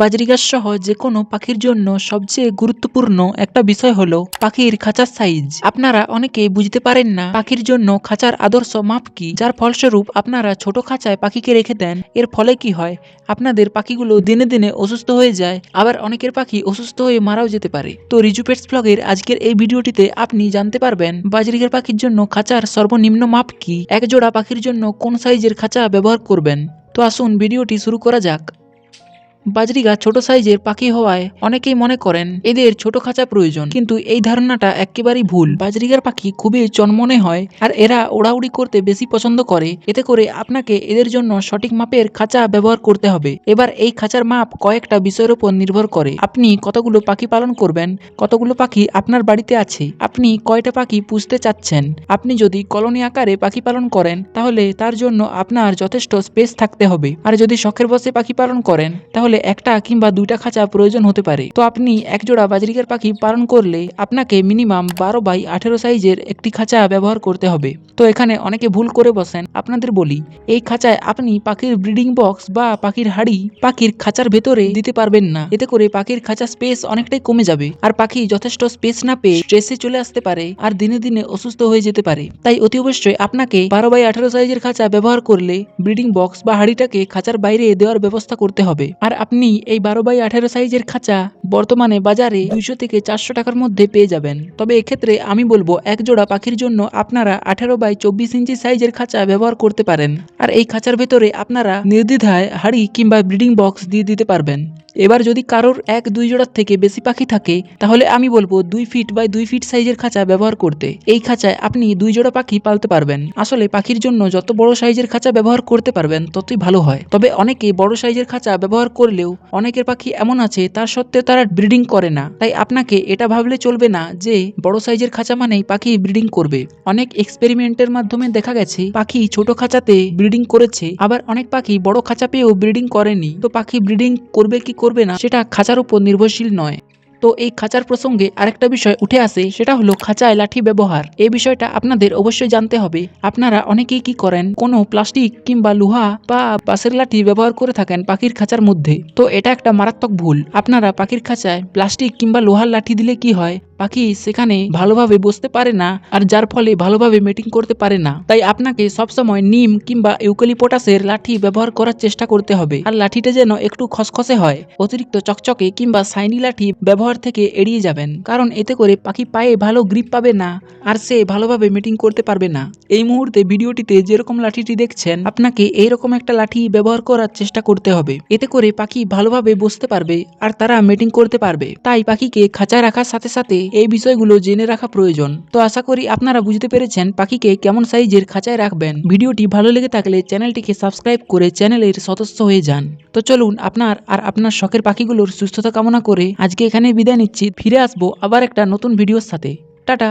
বাজরিগাছ সহ যে কোনো পাখির জন্য সবচেয়ে গুরুত্বপূর্ণ একটা বিষয় হলো পাখির খাঁচার সাইজ আপনারা অনেকে বুঝতে পারেন না পাখির জন্য খাঁচার আদর্শ মাপ কি, যার ফলস্বরূপ আপনারা ছোট খাঁচায় পাখিকে রেখে দেন, এর ফলে কি হয়? আপনাদের পাখিগুলো দিনে দিনে অসুস্থ হয়ে যায়, আবার অনেকের পাখি অসুস্থ হয়ে মারাও যেতে পারে। তো রিজুপেটস ব্লগের আজকের এই ভিডিওটিতে আপনি জানতে পারবেন বাজরিগের পাখির জন্য খাঁচার সর্বনিম্ন মাপ কি এক জোড়া পাখির জন্য কোন সাইজের খাঁচা ব্যবহার করবেন। তো আসুন ভিডিওটি শুরু করা যাক। বাজরিগা ছোট সাইজের পাখি হওয়ায় অনেকেই মনে করেন এদের ছোট খাঁচা প্রয়োজন। কিন্তু এই ধারণাটা একেবারেই ভুল। বাজরিগার পাখি খুবই চনমনে হয় আর এরা ওড়াউড়ি করতে বেশি পছন্দ করে। এতে করে আপনাকে এদের জন্য সঠিক মাপের খাঁচা ব্যবহার করতে হবে। এবার এই খাঁচার মাপ কয়েকটা বিষয়ের উপর নির্ভর করে। আপনি কতগুলো পাখি পালন করবেন? কতগুলো পাখি আপনার বাড়িতে আছে? আপনি কয়টা পাখি পুষতে চাচ্ছেন? আপনি যদি কলোনি আকারে পাখি পালন করেন, তাহলে তার জন্য আপনার যথেষ্ট স্পেস থাকতে হবে। আর যদি শখের বসে পাখি পালন করেন, তাহলে একটা কিংবা দুইটা খাঁচা প্রয়োজন হতে পারে। তো আপনি একজোড়া বাজরিকার পাখি পালন করলে আপনাকে মিনিমাম বারো বাই আঠেরো সাইজের একটি খাঁচা ব্যবহার করতে হবে। তো এখানে অনেকে ভুল করে বসেন, আপনাদের বলি, এই খাঁচায় আপনি পাখির ব্রিডিং বক্স বা পাখির হাড়ি পাখির খাঁচার ভেতরে দিতে পারবেন না। এতে করে পাখির খাঁচা স্পেস অনেকটাই কমে যাবে আর পাখি যথেষ্ট স্পেস না পেয়ে স্ট্রেসে চলে আসতে পারে আর দিনে দিনে অসুস্থ হয়ে যেতে পারে। তাই অতি অবশ্যই আপনাকে বারো বাই আঠারো সাইজের খাঁচা ব্যবহার করলে ব্রিডিং বক্স বা হাড়িটাকে খাঁচার বাইরে দেওয়ার ব্যবস্থা করতে হবে। আর আপনি এই বারো বাই আঠারো সাইজের খাঁচা বর্তমানে বাজারে দুইশো থেকে চারশো টাকার মধ্যে পেয়ে যাবেন। তবে এক্ষেত্রে আমি বলব, এক জোড়া পাখির জন্য আপনারা আঠারো বাই চব্বিশ ইঞ্চি সাইজের খাঁচা ব্যবহার করতে পারেন। আর এই খাঁচার ভেতরে আপনারা নির্দ্বিধায় হাড়ি কিংবা ব্রিডিং বক্স দিয়ে দিতে পারবেন। এবার যদি কারোর এক, দুই জোড়ার থেকে বেশি পাখি থাকে, তাহলে আমি বলব দুই ফিট বাই দুই ফিট সাইজের খাঁচা ব্যবহার করতে। এই খাঁচায় আপনি দুই জোড়া পাখি পালতে পারবেন। আসলে পাখির জন্য যত বড় সাইজের খাঁচা ব্যবহার করতে পারবেন, ততই ভালো হয়। তবে অনেকে বড় সাইজের খাঁচা ব্যবহার করলেও অনেকের পাখি এমন আছে, তার সত্ত্বেও তারা ব্রিডিং করে না। তাই আপনাকে এটা ভাবলে চলবে না যে বড় সাইজের খাঁচা মানেই পাখি ব্রিডিং করবে। অনেক এক্সপেরিমেন্টের মাধ্যমে দেখা গেছে, পাখি ছোট খাঁচাতে ব্রিডিং করেছে, আবার অনেক পাখি বড় খাঁচা পেয়েও ব্রিডিং করেনি। তো পাখি ব্রিডিং করবে কি করবে না সেটা খাঁচার উপর নির্ভরশীল নয়। তো এই খাঁচার প্রসঙ্গে আরেকটা বিষয় উঠে আসে, সেটা হলো খাঁচায় লাঠি ব্যবহার। এই বিষয়টা আপনাদের অবশ্যই জানতে হবে। আপনারা অনেকেই কি করেন? কোনো প্লাস্টিক কিংবা লোহা বা বাঁশের লাঠি ব্যবহার করে থাকেন পাখির খাঁচার মধ্যে। তো এটা একটা মারাত্মক ভুল। আপনারা পাখির খাঁচায় প্লাস্টিক কিংবা লোহার লাঠি দিলে কি হয়? পাখি সেখানে ভালোভাবে বসতে পারে না, আর যার ফলে ভালোভাবে মিটিং করতে পারে না। তাই আপনাকে সবসময় নিম কিংবা ইউক্যালিপটাসের লাঠি ব্যবহার করার চেষ্টা করতে হবে। আর লাঠিটা যেন একটু খসখসে হয়, অতিরিক্ত চকচকে কিংবা সাইনি লাঠি ব্যবহার থেকে এড়িয়ে যাবেন, কারণ এতে করে পাখি পায়ে ভালো গ্রিপ পাবে না, আর সে ভালোভাবে মিটিং করতে পারবে না। এই মুহূর্তে ভিডিওটিতে যেরকম লাঠিটি দেখছেন, আপনাকে এইরকম একটা লাঠি ব্যবহার করার চেষ্টা করতে হবে। এতে করে পাখি ভালোভাবে বসতে পারবে, আর তারা মিটিং করতে পারবে। তাই পাখিকে খাঁচায় রাখার সাথে সাথে এই বিষয়গুলো জেনে রাখা প্রয়োজন। তো আশা করি আপনারা বুঝতে পেরেছেন পাখিকে কেমন সাইজের খাঁচায় রাখবেন। ভিডিওটি ভালো লেগে থাকলে চ্যানেলটিকে সাবস্ক্রাইব করে চ্যানেলের সদস্য হয়ে যান। তো চলুন আপনার আর আপনার শখের পাখিগুলোর সুস্থতা কামনা করে আজকে এখানে বিদায় নিচ্ছি, ফিরে আসব আবার একটা নতুন ভিডিওর সাথে। টাটা।